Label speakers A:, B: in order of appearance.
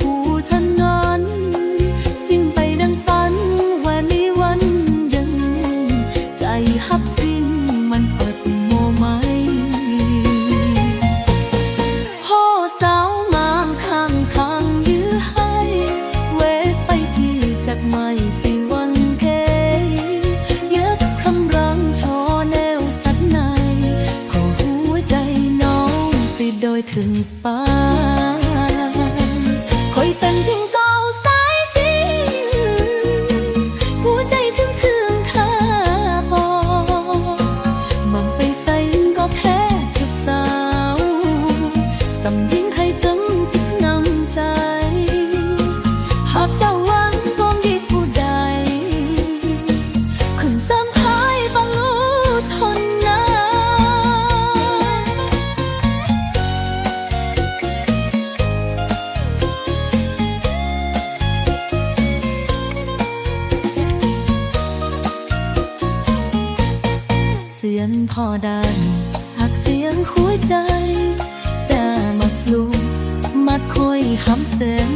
A: ถีบในคูถนนสิ้นไปดังฝันว่าในวันหนึ่งใจฮับสิ้นมันเปิดโมไหมพ่อสาวงามข้างทางยื้อให้ เวทไปที่จากไม่สิวันเพเยอะคำรังชอแนวสัดในก็หัวใจน้องสิโดยถึงปา อดังหักเสียงหัวใจ แต่มัดลูมัดคอยหำเสียง